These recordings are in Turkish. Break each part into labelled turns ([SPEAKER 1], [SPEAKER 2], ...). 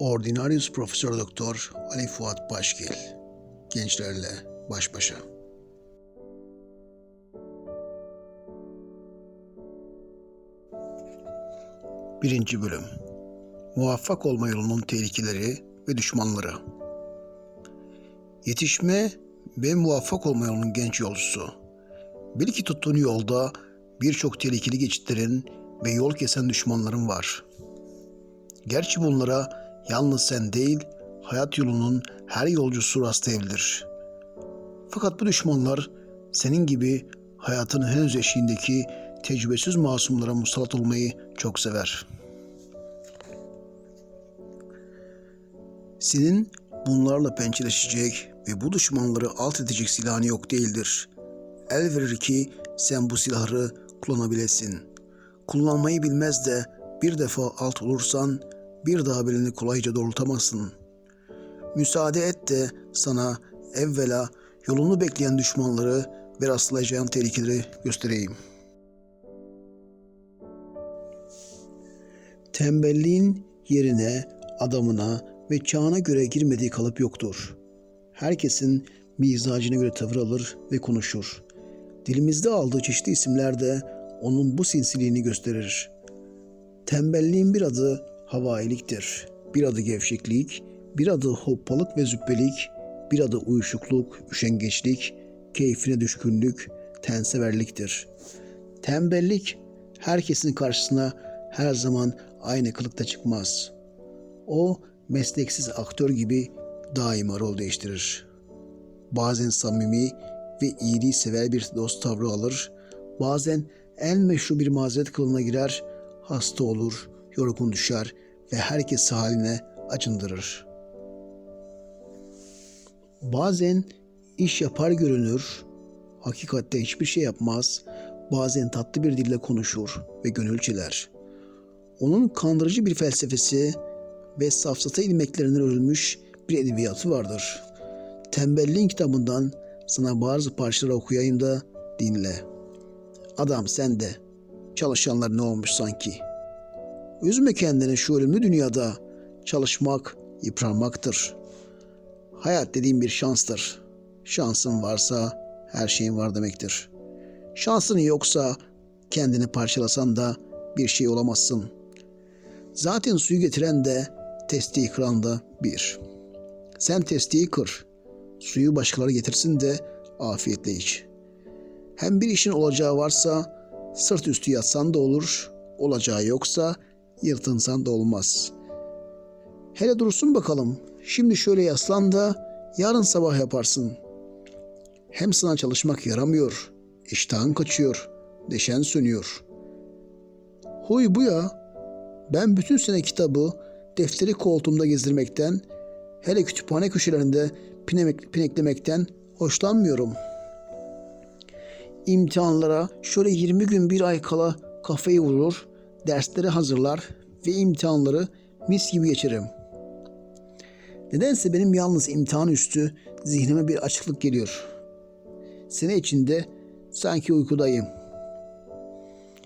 [SPEAKER 1] Ordinarius Profesör Doktor Ali Fuat Başgil gençlerle baş başa. Birinci bölüm Muvaffak olma yolunun tehlikeleri ve düşmanları. Yetişme ve muvaffak olma yolunun genç yolcusu. Bil ki tuttuğun yolda birçok tehlikeli geçitlerin ve yol kesen düşmanların var. Gerçi bunlara yalnız sen değil, hayat yolunun her yolcusu rastlayabilir. Fakat bu düşmanlar senin gibi hayatın henüz eşiğindeki tecrübesiz masumlara musallat olmayı çok sever. Senin bunlarla pençeleşecek ve bu düşmanları alt edecek silahın yok değildir. El verir ki sen bu silahı kullanabilesin. Kullanmayı bilmez de bir defa alt olursan bir daha belini kolayca doğrultamazsın. Müsaade et de sana evvela yolunu bekleyen düşmanları ve rastlayacağın tehlikeleri göstereyim. Tembelliğin yerine, adamına ve çağına göre girmediği kalıp yoktur. Herkesin mizacına göre tavır alır ve konuşur. Dilimizde aldığı çeşitli isimler de onun bu sinsiliğini gösterir. Tembelliğin bir adı havailiktir, bir adı gevşeklik, bir adı hoppalık ve züppelik, bir adı uyuşukluk, üşengeçlik, keyfine düşkünlük, tenseverliktir. Tembellik herkesin karşısına her zaman aynı kılıkta çıkmaz. O mesleksiz aktör gibi daima rol değiştirir. Bazen samimi ve iyiliği sever bir dost tavrı alır, bazen en meşru bir mazeret kılığına girer, hasta olur, yorgun düşer ve herkes haline acındırır. Bazen iş yapar görünür, hakikatte hiçbir şey yapmaz, bazen tatlı bir dille konuşur ve gönül çeler. Onun kandırıcı bir felsefesi ve safsata ilmeklerinden örülmüş bir edebiyatı vardır. Tembelliğin kitabından sana bazı parçalar okuyayım da dinle. Adam sen de, çalışanlar ne olmuş sanki? Üzme kendini şu ölümlü dünyada. Çalışmak, yıpranmaktır. Hayat dediğim bir şanstır. Şansın varsa her şeyin var demektir. Şansın yoksa kendini parçalasan da bir şey olamazsın. Zaten suyu getiren de testiyi kıran da bir. Sen testiyi kır. Suyu başkaları getirsin de afiyetle iç. Hem bir işin olacağı varsa sırt üstü yatsan da olur, olacağı yoksa yırtınsan da olmaz. Hele dursun bakalım. Şimdi şöyle yaslan da yarın sabah yaparsın. Hem sana çalışmak yaramıyor. iştahın kaçıyor. Deşen sönüyor. Huy bu ya. Ben bütün sene kitabı, defteri koltuğumda gezdirmekten, hele kütüphane köşelerinde pinemek, pineklemekten hoşlanmıyorum. İmtihanlara şöyle 20 gün bir ay kala kafayı vurur, dersleri hazırlar ve imtihanları mis gibi geçerim. Nedense benim yalnız imtihan üstü zihnime bir açıklık geliyor. Sene içinde sanki uykudayım.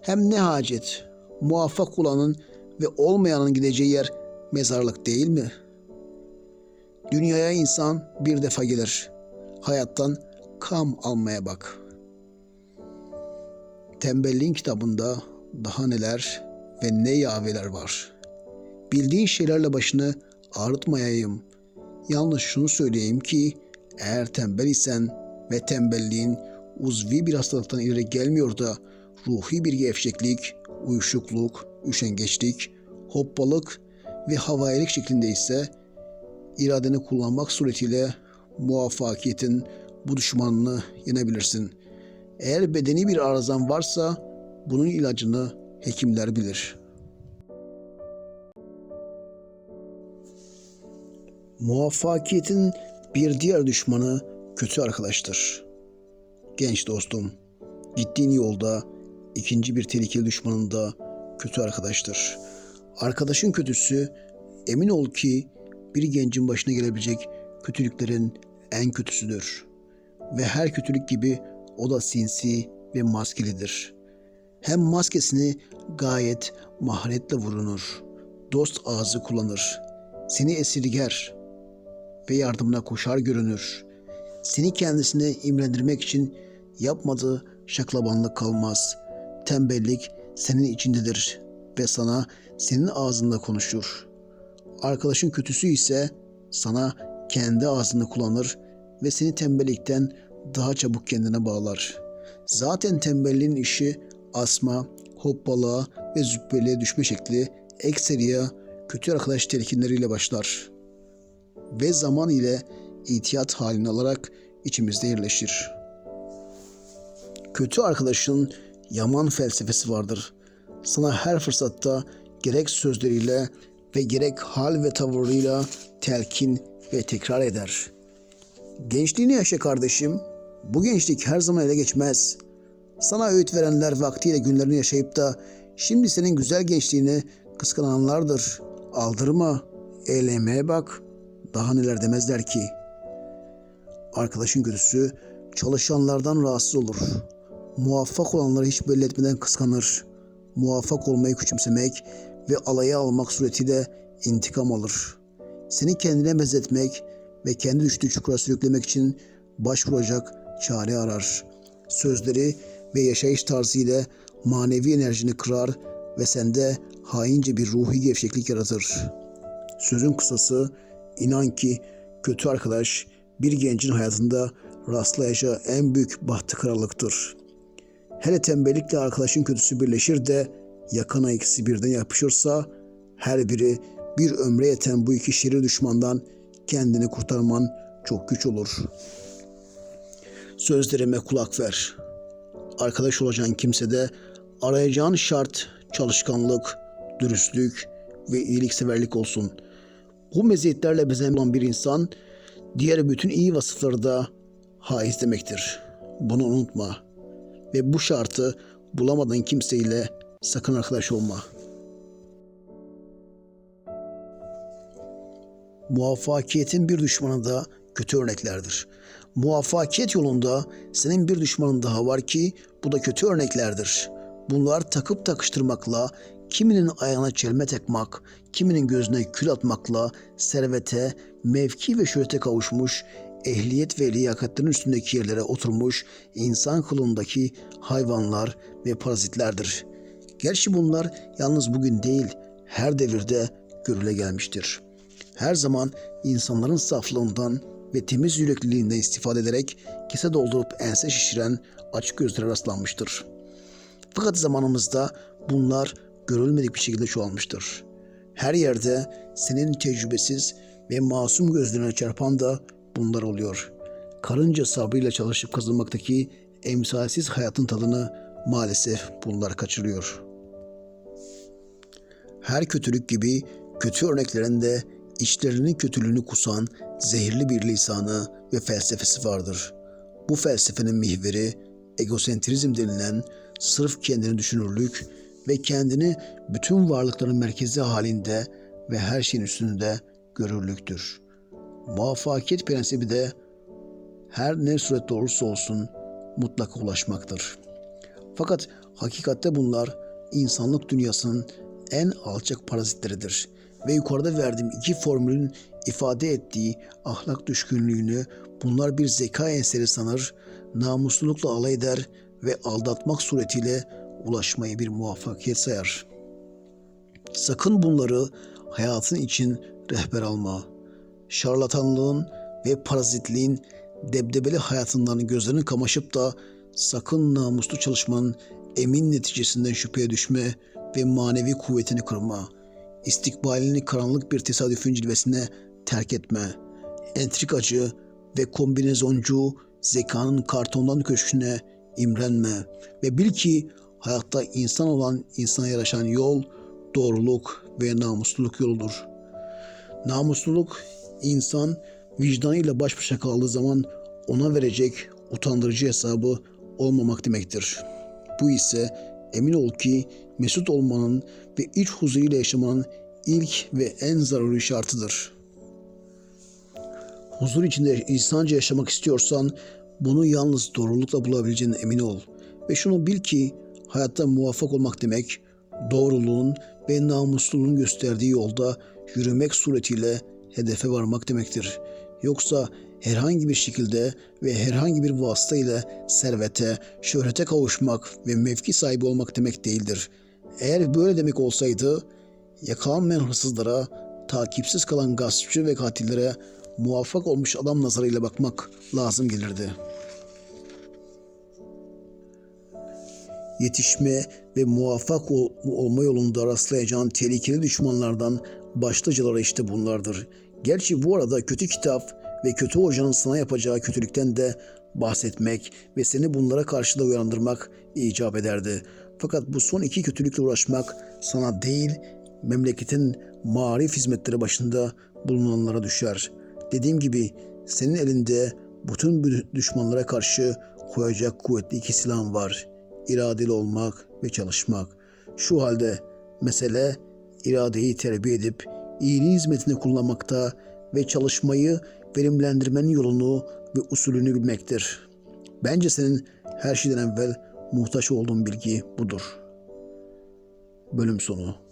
[SPEAKER 1] Hem ne hacet, muvaffak olanın ve olmayanın gideceği yer mezarlık değil mi? Dünyaya insan bir defa gelir. Hayattan kam almaya bak. Tembelliğin kitabında daha neler ve ne yaveler var. Bildiğin şeylerle başını ağrıtmayayım. Yalnız şunu söyleyeyim ki eğer tembel isen ve tembelliğin uzvi bir hastalıktan ileri gelmiyor da ruhi bir gevşeklik, uyuşukluk, üşengeçlik, hoppalık ve havailik şeklinde ise iradeni kullanmak suretiyle muvaffakiyetin bu düşmanını yenebilirsin. Eğer bedeni bir arızan varsa bunun ilacını hekimler bilir. Muvaffakiyetin bir diğer düşmanı kötü arkadaştır. Genç dostum, gittiğin yolda ikinci bir tehlikeli düşmanın da kötü arkadaştır. Arkadaşın kötüsü emin ol ki bir gencin başına gelebilecek kötülüklerin en kötüsüdür. Ve her kötülük gibi o da sinsi ve maskelidir. Hem maskesini gayet maharetle vurunur. Dost ağzı kullanır. seni esirger ve yardımına koşar görünür. Seni kendisine imrendirmek için yapmadığı şaklabanlık kalmaz. Tembellik senin içindedir ve sana senin ağzında konuşur. Arkadaşın kötüsü ise sana kendi ağzını kullanır ve seni tembellikten daha çabuk kendine bağlar. Zaten tembelliğin işi asma, hoppalığa ve züppeliğe düşme şekli ekseriya kötü arkadaş telkinleriyle başlar. Ve zaman ile itiyat halini alarak içimizde yerleşir. Kötü arkadaşın yaman felsefesi vardır. Sana her fırsatta gerek sözleriyle ve gerek hal ve tavırıyla telkin ve tekrar eder. Gençliğini yaşa kardeşim. Bu gençlik her zaman ele geçmez. Sana öğüt verenler vaktiyle günlerini yaşayıp da şimdi senin güzel gençliğini kıskananlardır. Aldırma, eğlenmeye bak. Daha neler demezler ki. Arkadaşın kötüsü çalışanlardan rahatsız olur. Muvaffak olanları hiç belli etmeden kıskanır. Muvaffak olmayı küçümsemek ve alaya almak suretiyle intikam alır. Seni kendine benzetmek ve kendi düştüğü çukura sürüklemek için başvuracak çare arar. Sözleri ve yaşayış tarzı ile manevi enerjini kırar ve sende haince bir ruhi gevşeklik yaratır. Sözün kısası inan ki kötü arkadaş bir gencin hayatında rastlayacağı en büyük bahtı krallıktır. Hele tembellikle arkadaşın kötüsü birleşir de yakana ikisi birden yapışırsa her biri bir ömre yeten bu iki şirin düşmandan kendini kurtarman çok güç olur. Sözlerime kulak ver. Arkadaş olacağın kimsede arayacağın şart çalışkanlık, dürüstlük ve iyilikseverlik olsun. Bu meziyetlerle bezenmiş olan bir insan diğer bütün iyi vasıfları da haiz demektir. Bunu unutma. Ve bu şartı bulamadığın kimseyle sakın arkadaş olma. Muvaffakiyetin bir düşmanı da kötü örneklerdir. Muvaffakiyet yolunda senin bir düşmanın daha var ki bu da kötü örneklerdir. Bunlar takıp takıştırmakla, kiminin ayağına çelme takmak, kiminin gözüne kül atmakla servete, mevki ve şöhrete kavuşmuş, ehliyet ve liyakatlerin üstündeki yerlere oturmuş insan kılındaki hayvanlar ve parazitlerdir. Gerçi bunlar yalnız bugün değil, her devirde görüle gelmiştir. Her zaman insanların saflığından ve temiz yürekliliğinden istifade ederek kese doldurup ense şişiren açık gözlere rastlanmıştır. Fakat zamanımızda bunlar görülmedik bir şekilde çoğalmıştır. Her yerde senin tecrübesiz ve masum gözlerine çarpan da bunlar oluyor. Karınca sabrıyla çalışıp kazanmaktaki emsalsiz hayatın tadını maalesef bunlar kaçırıyor. Her kötülük gibi kötü örneklerinde içlerinin kötülüğünü kusan zehirli bir lisanı ve felsefesi vardır. Bu felsefenin mihveri egosentrizm denilen sırf kendini düşünürlük ve kendini bütün varlıkların merkezi halinde ve her şeyin üstünde görürlüktür. Muvaffakiyet prensibi de her ne surette olursa olsun mutlaka ulaşmaktır. Fakat hakikatte bunlar insanlık dünyasının en alçak parazitleridir ve yukarıda verdiğim iki formülün ifade ettiği ahlak düşkünlüğünü bunlar bir zeka enseri sanır, namuslulukla alay eder ve aldatmak suretiyle ulaşmayı bir muvaffakiyet sayar. Sakın bunları hayatın için rehber alma. Şarlatanlığın ve parazitliğin debdebeli hayatından gözlerini kamaşıp da sakın namuslu çalışmanın emin neticesinden şüpheye düşme ve manevi kuvvetini kırma. İstikbalini karanlık bir tesadüfün cilvesine terk etme. Entrikacı ve kombinezoncu zekanın kartondan köşküne imrenme ve bil ki hayatta insan olan insana yaraşan yol doğruluk ve namusluluk yoludur. Namusluluk insan vicdanıyla baş başa kaldığı zaman ona verecek utandırıcı hesabı olmamak demektir. Bu ise emin ol ki mesut olmanın ve iç huzuruyla yaşamanın ilk ve en zaruri şartıdır. Huzur içinde insanca yaşamak istiyorsan bunu yalnız doğrulukla bulabileceğine emin ol. Ve şunu bil ki hayatta muvaffak olmak demek doğruluğun ve namusluluğun gösterdiği yolda yürümek suretiyle hedefe varmak demektir. Yoksa herhangi bir şekilde ve herhangi bir vasıta ile servete, şöhrete kavuşmak ve mevki sahibi olmak demek değildir. Eğer böyle demek olsaydı, yakalanmayan hırsızlara, takipsiz kalan gaspçı ve katillere muvaffak olmuş adam nazarıyla bakmak lazım gelirdi. Yetişme ve muvaffak ol- olma yolunda rastlayacağın tehlikeli düşmanlardan başlıcaları işte bunlardır. Gerçi bu arada kötü kitap ve kötü hocanın sana yapacağı kötülükten de bahsetmek ve seni bunlara karşı da uyandırmak icap ederdi. Fakat bu son iki kötülükle uğraşmak sana değil, memleketin marif hizmetleri başında bulunanlara düşer. Dediğim gibi senin elinde bütün düşmanlara karşı koyacak kuvvetli iki silahın var. İradeli olmak ve çalışmak. Şu halde mesele iradeyi terbiye edip iyiliğin hizmetine kullanmakta ve çalışmayı verimlendirmenin yolunu ve usulünü bilmektir. Bence senin her şeyden evvel muhtaç olduğun bilgi budur. Bölüm sonu